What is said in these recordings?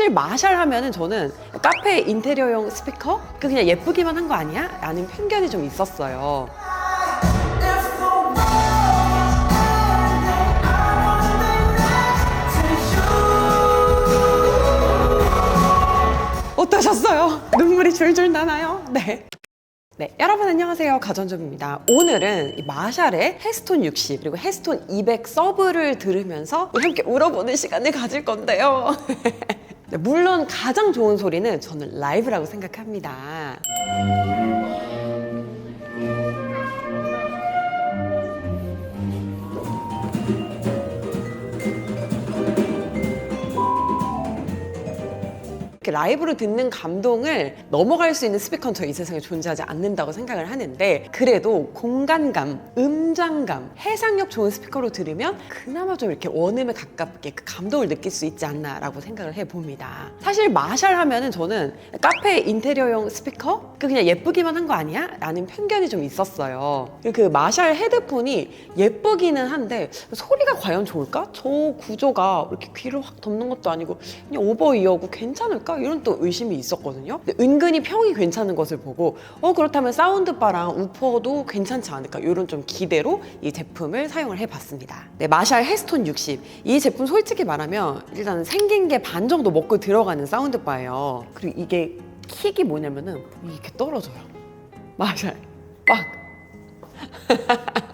사실 마샬 하면은 저는 카페 인테리어용 스피커? 그 그냥 예쁘기만 한 거 아니야? 라는 편견이 좀 있었어요. 어떠셨어요? 눈물이 줄줄 나나요? 네. 네, 여러분 안녕하세요. 가전점입니다. 오늘은 이 마샬의 헤스톤 60 그리고 헤스톤 200 서브를 들으면서 함께 울어보는 시간을 가질 건데요. 네, 물론 가장 좋은 소리는 저는 라이브라고 생각합니다. 이렇게 라이브로 듣는 감동을 넘어갈 수 있는 스피커는 저이 세상에 존재하지 않는다고 생각을 하는데 그래도 공간감, 음장감, 해상력 좋은 스피커로 들으면 그나마 좀 이렇게 원음에 가깝게 그 감동을 느낄 수 있지 않나라고 생각을 해봅니다. 사실 마샬 하면은 저는 카페 인테리어용 스피커? 그 그냥 예쁘기만 한 거 아니야? 라는 편견이 좀 있었어요. 그 마샬 헤드폰이 예쁘기는 한데 소리가 과연 좋을까? 저 구조가 이렇게 귀를 확 덮는 것도 아니고 그냥 오버 이어고 괜찮을까? 이런 또 의심이 있었거든요. 근데 은근히 평이 괜찮은 것을 보고 어 그렇다면 사운드바랑 우퍼도 괜찮지 않을까? 이런 좀 기대로 이 제품을 사용을 해봤습니다. 네, 마샬 헤스톤 60. 이 제품 솔직히 말하면 일단 생긴 게 반 정도 먹고 들어가는 사운드바예요. 그리고 이게 킥이 뭐냐면은 이렇게 떨어져요. 마샬 빡.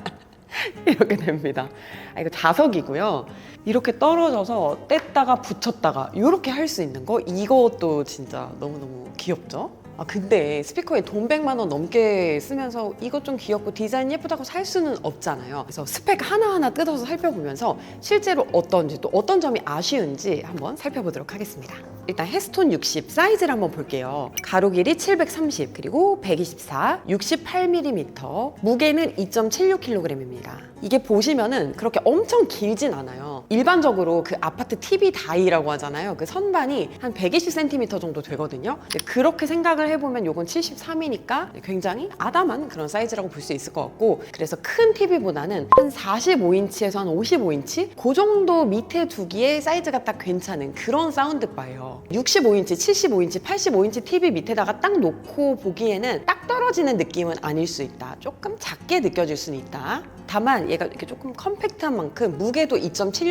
이렇게 됩니다. 아, 이거 자석이고요. 이렇게 떨어져서 뗐다가 붙였다가 이렇게 할 수 있는 거 이것도 진짜 너무너무 귀엽죠? 아 근데 스피커에 돈 100만 원 넘게 쓰면서 이것 좀 귀엽고 디자인 예쁘다고 살 수는 없잖아요. 그래서 스펙 하나하나 뜯어서 살펴보면서 실제로 어떤지 또 어떤 점이 아쉬운지 한번 살펴보도록 하겠습니다. 일단 헤스톤 60 사이즈를 한번 볼게요. 가로 길이 730 그리고 124, 68mm, 무게는 2.76kg입니다. 이게 보시면은 그렇게 엄청 길진 않아요. 일반적으로 그 아파트 TV 다이라고 하잖아요. 그 선반이 한 120cm 정도 되거든요. 그렇게 생각을 해보면 이건 73이니까 굉장히 아담한 그런 사이즈라고 볼 수 있을 것 같고 그래서 큰 TV보다는 한 45인치에서 한 55인치 그 정도 밑에 두기에 사이즈가 딱 괜찮은 그런 사운드바예요. 65인치, 75인치, 85인치 TV 밑에다가 딱 놓고 보기에는 딱 떨어지는 느낌은 아닐 수 있다. 조금 작게 느껴질 수는 있다. 다만 얘가 이렇게 조금 컴팩트한 만큼 무게도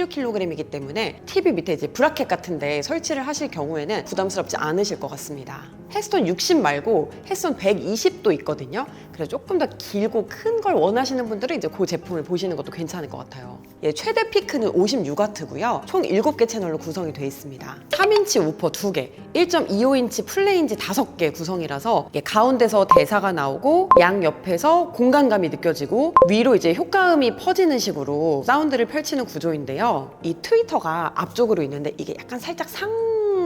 2.76kg이기 때문에 TV 밑에 이제 브라켓 같은데 설치를 하실 경우에는 부담스럽지 않으실 것 같습니다. 헤스톤 60 말고 헤스톤 120도 있거든요. 그래서 조금 더 길고 큰 걸 원하시는 분들은 이제 그 제품을 보시는 것도 괜찮을 것 같아요. 얘 최대 피크는 56W고요. 총 7개 채널로 구성이 되어 있습니다. 3인치 우퍼 2개, 1.25인치 플레인지 5개 구성이라서 이게 가운데서 대사가 나오고 양 옆에서 공간감이 느껴지고 위로 이제 효과음이 퍼지는 식으로 사운드를 펼치는 구조인데요. 이 트위터가 앞쪽으로 있는데 이게 약간 살짝 상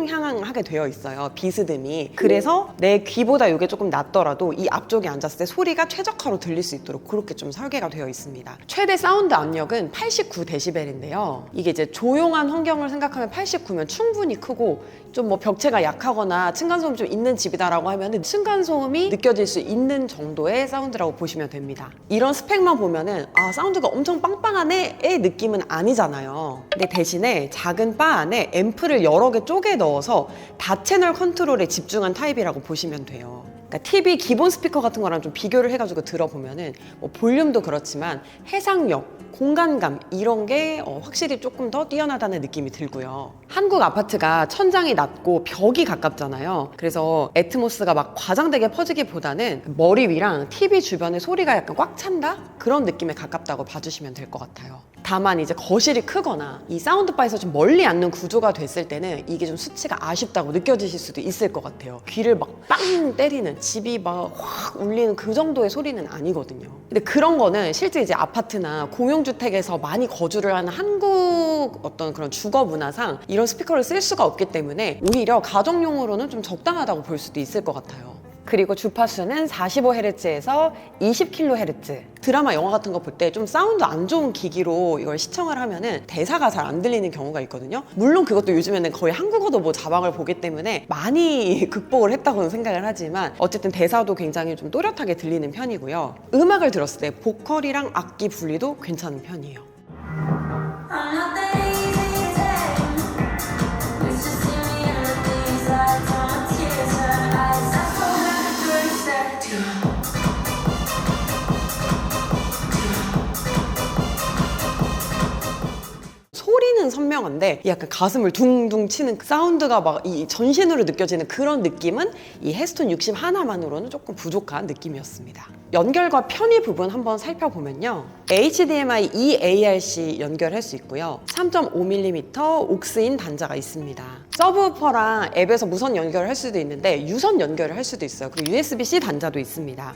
향하게 되어 있어요. 비스듬히. 그래서 내 귀보다 이게 조금 낮더라도 이 앞쪽에 앉았을 때 소리가 최적화로 들릴 수 있도록 그렇게 좀 설계가 되어 있습니다. 최대 사운드 압력은 89dB인데요. 이게 이제 조용한 환경을 생각하면 89면 충분히 크고 좀 뭐 벽체가 약하거나 층간소음 좀 있는 집이다라고 하면은 층간소음이 느껴질 수 있는 정도의 사운드라고 보시면 됩니다. 이런 스펙만 보면은 아 사운드가 엄청 빵빵하네의 느낌은 아니잖아요. 근데 대신에 작은 바 안에 앰프를 여러 개 쪼개 넣어 서 다 채널 컨트롤에 집중한 타입이라고 보시면 돼요. 그러니까 TV 기본 스피커 같은 거랑 좀 비교를 해가지고 들어보면은 뭐 볼륨도 그렇지만 해상력, 공간감 이런 게 어, 확실히 조금 더 뛰어나다는 느낌이 들고요. 한국 아파트가 천장이 낮고 벽이 가깝잖아요. 그래서 애트모스가 막 과장되게 퍼지기보다는 머리 위랑 TV 주변에 소리가 약간 꽉 찬다? 그런 느낌에 가깝다고 봐주시면 될 것 같아요. 다만 이제 거실이 크거나 이 사운드바에서 좀 멀리 앉는 구조가 됐을 때는 이게 좀 수치가 아쉽다고 느껴지실 수도 있을 것 같아요. 귀를 막 빵 때리는 집이 막 확 울리는 그 정도의 소리는 아니거든요. 근데 그런 거는 실제 이제 아파트나 공용주택에서 많이 거주를 하는 한국 어떤 그런 주거 문화상 이런 스피커를 쓸 수가 없기 때문에 오히려 가정용으로는 좀 적당하다고 볼 수도 있을 것 같아요. 그리고 주파수는 45Hz에서 20kHz. 드라마, 영화 같은 거 볼 때 좀 사운드 안 좋은 기기로 이걸 시청을 하면은 대사가 잘 안 들리는 경우가 있거든요. 물론 그것도 요즘에는 거의 한국어도 뭐 자막을 보기 때문에 많이 극복을 했다고는 생각을 하지만 어쨌든 대사도 굉장히 좀 또렷하게 들리는 편이고요. 음악을 들었을 때 보컬이랑 악기 분리도 괜찮은 편이에요. 선명한데 이 약간 가슴을 둥둥 치는 그 사운드가 막 이 전신으로 느껴지는 그런 느낌은 이 헤스톤 60 하나만으로는 조금 부족한 느낌이었습니다. 연결과 편의 부분 한번 살펴보면요. HDMI eARC 연결할 수 있고요. 3.5mm 옥스인 단자가 있습니다. 서브우퍼랑 앱에서 무선 연결을 할 수도 있는데 유선 연결을 할 수도 있어요. 그리고 USB-C 단자도 있습니다.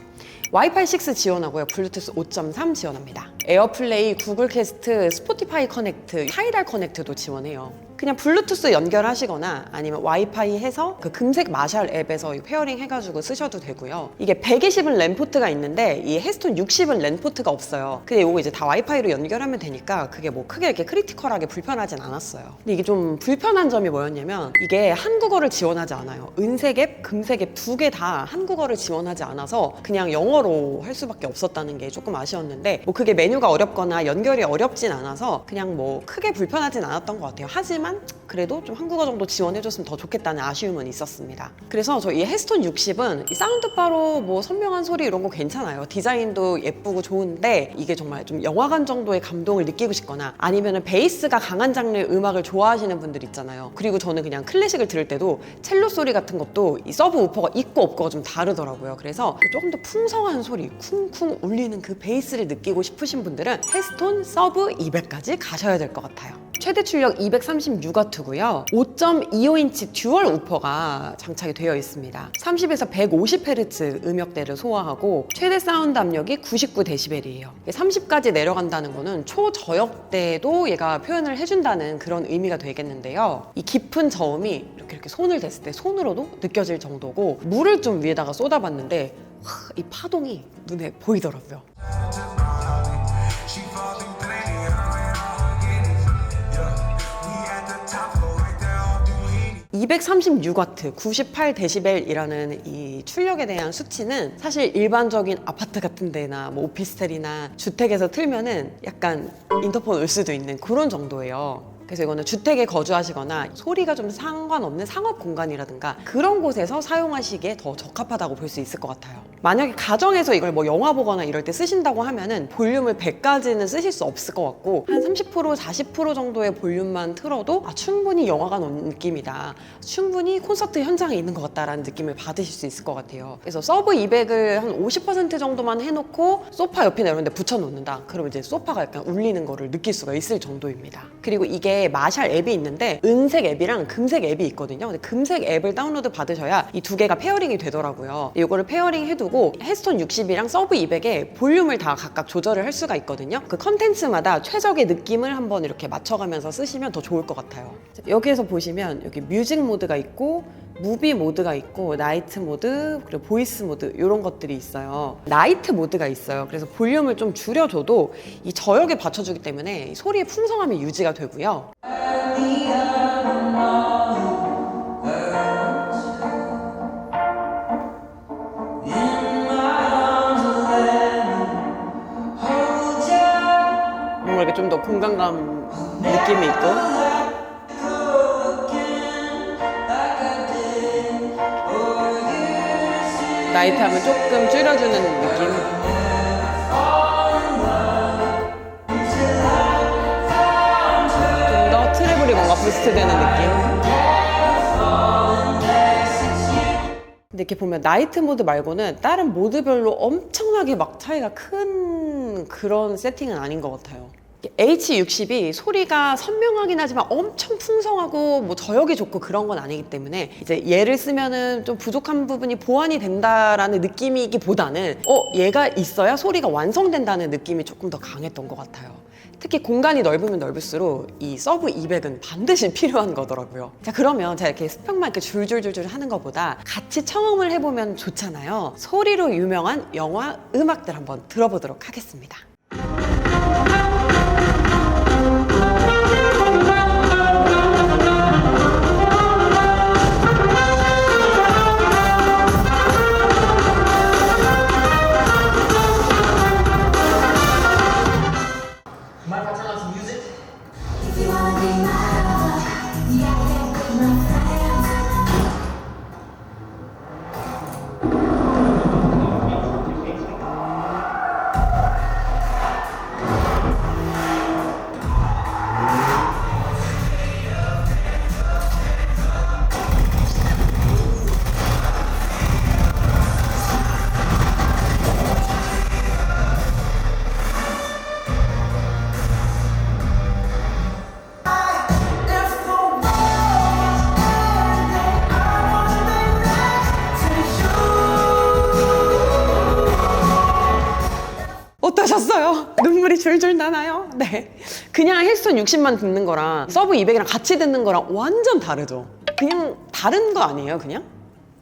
와이파이 6 지원하고요. 블루투스 5.3 지원합니다. 에어플레이, 구글 캐스트, 스포티파이 커넥트, 타이달 커넥트도 지원해요. 그냥 블루투스 연결하시거나 아니면 와이파이 해서 그 금색 마샬 앱에서 페어링 해가지고 쓰셔도 되고요. 이게 120은 랜 포트가 있는데 이 헤스톤 60은 랜 포트가 없어요. 근데 이거 이제 다 와이파이로 연결하면 되니까 그게 뭐 크게 이렇게 크리티컬하게 불편하진 않았어요. 근데 이게 좀 불편한 점이 뭐였냐면 이게 한국어를 지원하지 않아요. 은색 앱, 금색 앱 두 개 다 한국어를 지원하지 않아서 그냥 영어로 할 수밖에 없었다는 게 조금 아쉬웠는데 뭐 그게 메뉴가 어렵거나 연결이 어렵진 않아서 그냥 뭐 크게 불편하진 않았던 것 같아요. 하지만 그래도 좀 한국어 정도 지원해줬으면 더 좋겠다는 아쉬움은 있었습니다. 그래서 저이 헤스톤 60은 이 사운드바로 뭐 선명한 소리 이런 거 괜찮아요. 디자인도 예쁘고 좋은데 이게 정말 좀 영화관 정도의 감동을 느끼고 싶거나 아니면은 베이스가 강한 장르의 음악을 좋아하시는 분들 있잖아요. 그리고 저는 그냥 클래식을 들을 때도 첼로 소리 같은 것도 이 서브 우퍼가 있고 없고가 좀 다르더라고요. 그래서 조금 더 풍성한 소리, 쿵쿵 울리는 그 베이스를 느끼고 싶으신 분들은 헤스톤 서브 200까지 가셔야 될 것 같아요. 최대 출력 236W고요. 5.25인치 듀얼 우퍼가 장착이 되어 있습니다. 30에서 150Hz 음역대를 소화하고 최대 사운드 압력이 99dB이에요. 30까지 내려간다는 거는 초저역대도 얘가 표현을 해준다는 그런 의미가 되겠는데요. 이 깊은 저음이 이렇게 이렇게 손을 댔을 때 손으로도 느껴질 정도고 물을 좀 위에다가 쏟아봤는데 하, 이 파동이 눈에 보이더라고요. 236와트, 98데시벨이라는 이 출력에 대한 수치는 사실 일반적인 아파트 같은 데나 뭐 오피스텔이나 주택에서 틀면은 약간 인터폰 올 수도 있는 그런 정도예요. 그래서 이거는 주택에 거주하시거나 소리가 좀 상관없는 상업 공간이라든가 그런 곳에서 사용하시기에 더 적합하다고 볼 수 있을 것 같아요. 만약에 가정에서 이걸 뭐 영화 보거나 이럴 때 쓰신다고 하면은 볼륨을 100까지는 쓰실 수 없을 것 같고 한 30% 40% 정도의 볼륨만 틀어도 아, 충분히 영화관 온 느낌이다. 충분히 콘서트 현장에 있는 것 같다라는 느낌을 받으실 수 있을 것 같아요. 그래서 서브 200을 한 50% 정도만 해놓고 소파 옆이나 이런 데 붙여놓는다. 그러면 이제 소파가 약간 울리는 거를 느낄 수가 있을 정도입니다. 그리고 이게 마샬 앱이 있는데 은색 앱이랑 금색 앱이 있거든요. 근데 금색 앱을 다운로드 받으셔야 이 두 개가 페어링이 되더라고요. 이거를 페어링 해두고 헤스톤 60이랑 서브 200에 볼륨을 다 각각 조절을 할 수가 있거든요. 그 컨텐츠마다 최적의 느낌을 한번 이렇게 맞춰가면서 쓰시면 더 좋을 것 같아요. 자, 여기에서 보시면 여기 뮤직 모드가 있고 무비 모드가 있고 나이트 모드 그리고 보이스 모드 이런 것들이 있어요. 나이트 모드가 있어요. 그래서 볼륨을 좀 줄여줘도 이 저역에 받쳐주기 때문에 이 소리의 풍성함이 유지가 되고요. 뭔가 이렇게 좀 더 공간감 느낌이 있고 하면 조금 줄여주는 느낌 좀 더 트래블이 뭔가 부스트 되는 느낌 근데 이렇게 보면 나이트 모드 말고는 다른 모드별로 엄청나게 막 차이가 큰 그런 세팅은 아닌 것 같아요. H60이 소리가 선명하긴 하지만 엄청 풍성하고 뭐 저역이 좋고 그런 건 아니기 때문에 이제 얘를 쓰면은 좀 부족한 부분이 보완이 된다라는 느낌이기보다는 어 얘가 있어야 소리가 완성된다는 느낌이 조금 더 강했던 것 같아요. 특히 공간이 넓으면 넓을수록 이 서브 200은 반드시 필요한 거더라고요. 자, 그러면 제가 이렇게 스펙만 이렇게 줄줄줄줄 하는 것보다 같이 청음을 해보면 좋잖아요. 소리로 유명한 영화 음악들 한번 들어보도록 하겠습니다. 줄줄 나나요? 네. 그냥 헬스톤 60만 듣는 거랑 서브 200이랑 같이 듣는 거랑 완전 다르죠. 그냥 다른 거 아니에요, 그냥?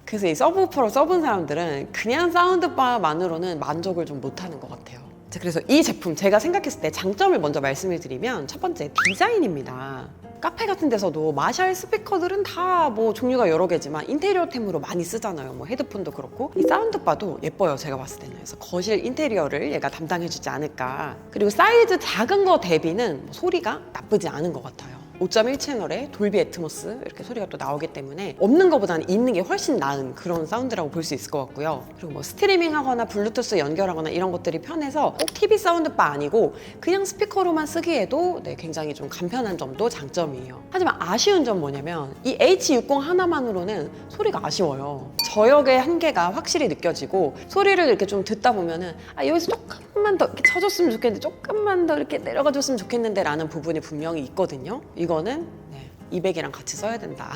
그래서 이 서브우퍼로 써본 사람들은 그냥 사운드바만으로는 만족을 좀 못하는 것 같아요. 자, 그래서 이 제품 제가 생각했을 때 장점을 먼저 말씀을 드리면 첫 번째 디자인입니다. 카페 같은 데서도 마샬 스피커들은 다 뭐 종류가 여러 개지만 인테리어템으로 많이 쓰잖아요. 뭐 헤드폰도 그렇고 이 사운드바도 예뻐요. 제가 봤을 때는 그래서 거실 인테리어를 얘가 담당해주지 않을까. 그리고 사이즈 작은 거 대비는 뭐 소리가 나쁘지 않은 것 같아요. 5.1 채널에 돌비 애트모스 이렇게 소리가 또 나오기 때문에 없는 것보다는 있는 게 훨씬 나은 그런 사운드라고 볼 수 있을 것 같고요. 그리고 뭐 스트리밍 하거나 블루투스 연결하거나 이런 것들이 편해서 꼭 TV 사운드바 아니고 그냥 스피커로만 쓰기에도 네, 굉장히 좀 간편한 점도 장점이에요. 하지만 아쉬운 점 뭐냐면 이 H60 하나만으로는 소리가 아쉬워요. 저역의 한계가 확실히 느껴지고 소리를 이렇게 좀 듣다 보면은 아 여기서 조금만 더 이렇게 쳐줬으면 좋겠는데 조금만 더 이렇게 내려가 줬으면 좋겠는데 라는 부분이 분명히 있거든요. 이거 는 네, 200이랑 같이 써야 된다.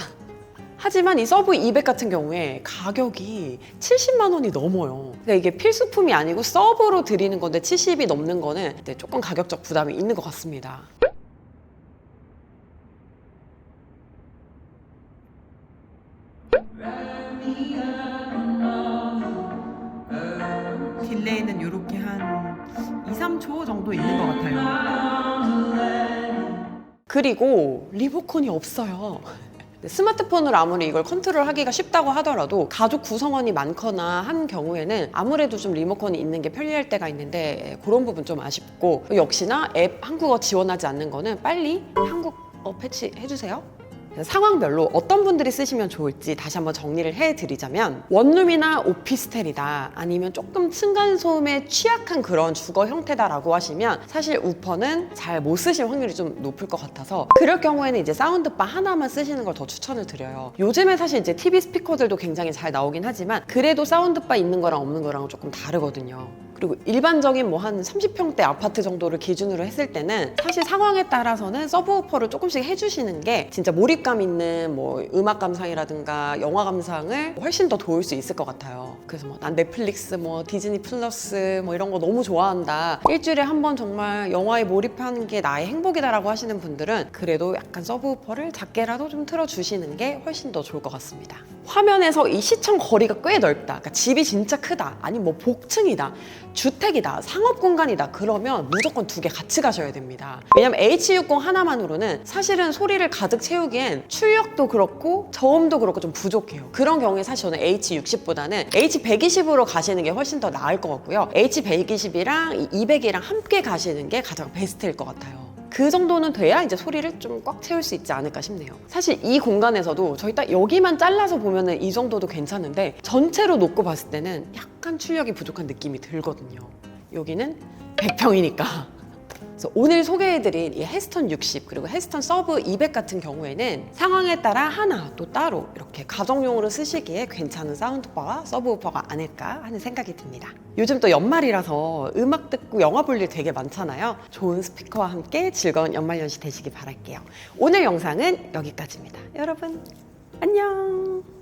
하지만 이 서브 200 같은 경우에 가격이 70만 원이 넘어요. 그러니까 이게 필수품이 아니고 서브로 드리는 건데 70이 넘는 거는 네, 조금 가격적 부담이 있는 것 같습니다. 딜레이는 이렇게 한 2, 3초 정도 있는 것 같아요. 그리고 리모컨이 없어요. 스마트폰으로 아무리 이걸 컨트롤하기가 쉽다고 하더라도 가족 구성원이 많거나 한 경우에는 아무래도 좀 리모컨이 있는 게 편리할 때가 있는데 그런 부분 좀 아쉽고 역시나 앱 한국어 지원하지 않는 거는 빨리 한국 어 패치 해주세요. 상황별로 어떤 분들이 쓰시면 좋을지 다시 한번 정리를 해드리자면 원룸이나 오피스텔이다 아니면 조금 층간소음에 취약한 그런 주거 형태다라고 하시면 사실 우퍼는 잘 못 쓰실 확률이 좀 높을 것 같아서 그럴 경우에는 이제 사운드바 하나만 쓰시는 걸 더 추천을 드려요. 요즘에 사실 이제 TV 스피커들도 굉장히 잘 나오긴 하지만 그래도 사운드바 있는 거랑 없는 거랑 조금 다르거든요 그리고 일반적인 뭐 한 30평대 아파트 정도를 기준으로 했을 때는 사실 상황에 따라서는 서브우퍼를 조금씩 해주시는 게 진짜 몰입감 있는 뭐 음악 감상이라든가 영화 감상을 훨씬 더 도울 수 있을 것 같아요. 그래서 뭐 난 넷플릭스 뭐 디즈니 플러스 뭐 이런 거 너무 좋아한다. 일주일에 한 번 정말 영화에 몰입하는 게 나의 행복이다라고 하시는 분들은 그래도 약간 서브우퍼를 작게라도 좀 틀어주시는 게 훨씬 더 좋을 것 같습니다. 화면에서 이 시청 거리가 꽤 넓다. 그러니까 집이 진짜 크다. 아니 뭐 복층이다. 주택이다. 상업 공간이다. 그러면 무조건 두 개 같이 가셔야 됩니다. 왜냐면 H60 하나만으로는 사실은 소리를 가득 채우기엔 출력도 그렇고 저음도 그렇고 좀 부족해요. 그런 경우에 사실 저는 H60보다는 H120으로 가시는 게 훨씬 더 나을 것 같고요. H120이랑 200이랑 함께 가시는 게 가장 베스트일 것 같아요. 그 정도는 돼야 이제 소리를 좀 꽉 채울 수 있지 않을까 싶네요. 사실 이 공간에서도 저희 딱 여기만 잘라서 보면은 이 정도도 괜찮은데 전체로 놓고 봤을 때는 약간 출력이 부족한 느낌이 들거든요. 여기는 100평이니까. 그래서 오늘 소개해드린 이 헤스턴 60 그리고 헤스턴 서브 200 같은 경우에는 상황에 따라 하나 또 따로 이렇게 가정용으로 쓰시기에 괜찮은 사운드바와 서브우퍼가 아닐까 하는 생각이 듭니다. 요즘 또 연말이라서 음악 듣고 영화 볼 일 되게 많잖아요. 좋은 스피커와 함께 즐거운 연말 연시 되시길 바랄게요. 오늘 영상은 여기까지입니다. 여러분 안녕.